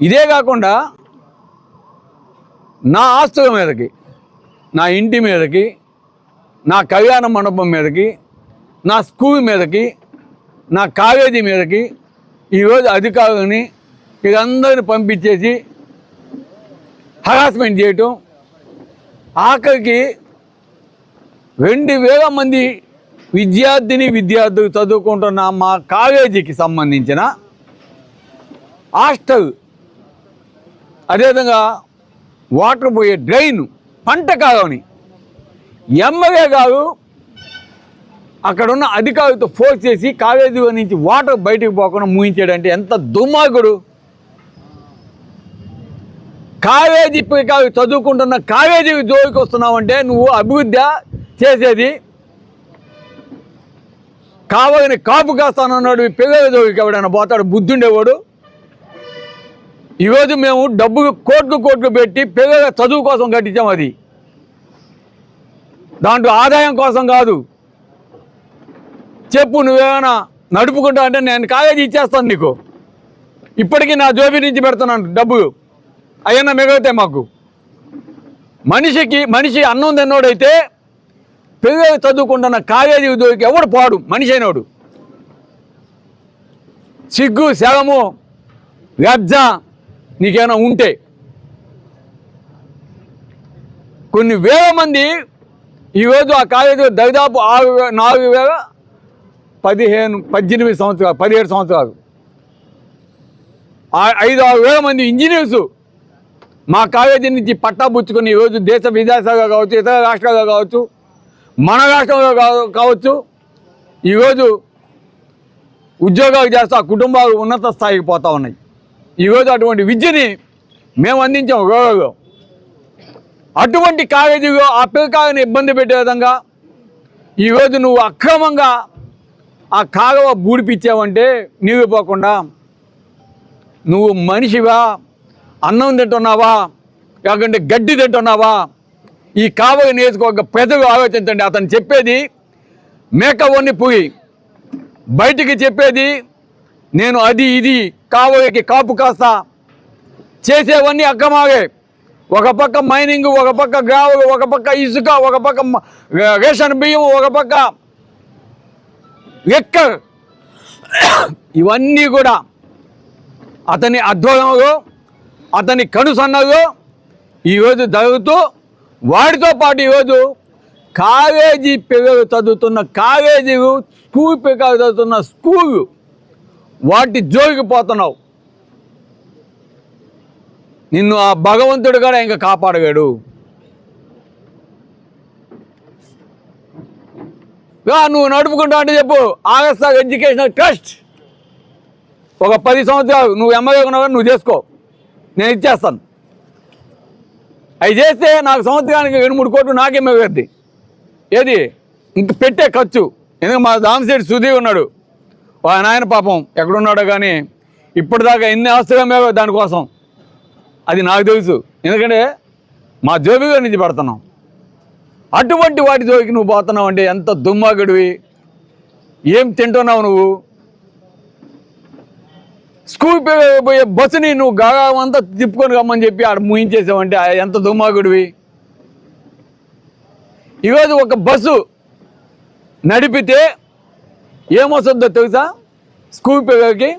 ఇదే కాకుండా నా ఆస్తుల మీదకి నా ఇంటి మీదకి నా కళ్యాణ మండపం మీదకి నా స్కూల్ మీదకి నా కాలేజీ మీదకి ఈరోజు అధికారులని వీళ్ళందరిని పంపించేసి హరాస్మెంట్ చేయటం ఆఖరికి రెండు వేల మంది విద్యార్థిని విద్యార్థులు చదువుకుంటున్న మా కాలేజీకి సంబంధించిన హాస్టల్ అదేవిధంగా వాటర్ పోయే డ్రైన్ పంట కాదని ఎమ్మెల్యే గారు అక్కడ ఉన్న అధికారులతో ఫోర్స్ చేసి కావేరీ నుంచి వాటర్ బయటకు పోకుండా మూయించాడంటే ఎంత దుర్మార్గుడు. కావేజీ కాదు చదువుకుంటున్న కావేజీ జోలికి వస్తున్నావంటే నువ్వు అభివృద్ధి చేసేది కావాలని కాపు కాస్తానన్నాడు పిల్లల జోలికి ఎవడైనా పోతాడు బుద్ధుండేవాడు ఈరోజు మేము డబ్బు కోట్లు కోట్లు పెట్టి పిల్లల చదువు కోసం కట్టించాం అది. దాంట్లో ఆదాయం కోసం కాదు. చెప్పు నువ్వేమైనా నడుపుకుంటా అంటే నేను కాలేజీ ఇచ్చేస్తాను నీకు. ఇప్పటికీ నా జోబీ నుంచి పెడుతున్నాను డబ్బు. అయ్యన్నా మిగిలితే మాకు. మనిషికి మనిషి అన్నం తిన్నోడైతే పిల్లలు చదువుకుంటున్న కాలేజీ ఉద్యోగికి ఎవడు పాడు? మనిషి అయినోడు. సిగ్గు శవము లబ్జ నీకేమైనా ఉంటే. కొన్ని వేల మంది ఈరోజు ఆ కాలేజీలో దాదాపు ఆరు నాలుగు వేల పదిహేను పద్దెనిమిది సంవత్సరాలు పదిహేడు సంవత్సరాలు. ఐదు ఆరు వేల మంది ఇంజనీర్సు మా కాలేజీ నుంచి పట్టాపుచ్చుకుని ఈరోజు దేశ విదేశాలుగా కావచ్చు ఇతర రాష్ట్రాల్లో కావచ్చు మన రాష్ట్రంలో కావచ్చు ఈరోజు ఉద్యోగాలు చేస్తూ ఆ కుటుంబాలు ఉన్నత స్థాయికి పోతూ ఉన్నాయి. ఈరోజు అటువంటి విద్యని మేము అందించాం గౌరవంలో అటువంటి కాలేజీలో ఆ పిల్లకాయని ఇబ్బంది పెట్టే విధంగా ఈరోజు నువ్వు అక్రమంగా ఆ కాలువ బూడిపిచ్చావంటే నీళ్ళు పోకుండా నువ్వు మనిషివా అన్నం తింటున్నావా లేకుంటే గడ్డి తింటున్నావా? ఈ కావగ నియోజకవర్గ ప్రజలు ఆలోచించండి. అతను చెప్పేది మేక వన్ని పురి బయటికి చెప్పేది నేను అది ఇది కావగకి కాపు కాస్తా చేసేవన్నీ అక్కమాగే ఒక పక్క మైనింగ్ ఒక పక్క గ్రావులు ఒక పక్క ఇసుక ఒక పక్క రేషన్ బియ్యం ఒక పక్క లెక్క ఇవన్నీ కూడా అతని అధ్వర్యంలో అతని కనుసన్నలో ఈరోజు జరుగుతూ వాడితో పాటు ఈరోజు కాలేజీ పిల్లలు చదువుతున్న కాలేజీలు స్కూల్ పిల్లలు చదువుతున్న స్కూలు. వాటి జోగికి పోతున్నావు. నిన్ను ఆ భగవంతుడు కూడా ఇంకా కాపాడగాడు నువ్వు నడుపుకుంటా అంటే చెప్పు. Agastya educational trust. ఒక పది సంవత్సరాలు నువ్వు ఎమ్మెల్యే ఉన్నావు నువ్వు చేసుకో. నేను ఇచ్చేస్తాను. అవి చేస్తే నాకు సంవత్సరానికి రెండు మూడు కోట్లు నాకే మిగద్ది ఏది? ఇంక పెట్టే ఖర్చు. ఎందుకంటే మా దామశెట్టి సుధీ ఉన్నాడు. నాయన పాపం ఎక్కడున్నాడో కానీ ఇప్పటిదాకా ఎన్ని ఆస్తుగా మేము దానికోసం. అది నాకు తెలుసు. ఎందుకంటే మా జోబిగా నుంచి పెడుతున్నాం. అటువంటి వాటి జోలికి నువ్వు పోతున్నావు అంటే ఎంత దుమ్మాగడివి ఏం తింటున్నావు నువ్వు? స్కూల్ పే- పోయే బస్సుని నువ్వు గాగా అంతా తిప్పుకొని రమ్మని చెప్పి ఆడ ముయించేసావంటే ఆ ఎంత దుమ్మాగుడివి ఈరోజు ఒక బస్సు నడిపితే ఏమొస్తుందో తెలుసా? స్కూల్ పిల్లలకి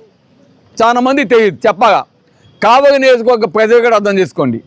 చాలా మంది తెలియదు చెప్పగా కావలి నియోజకవర్గ ప్రజలు కూడా అర్థం చేసుకోండి.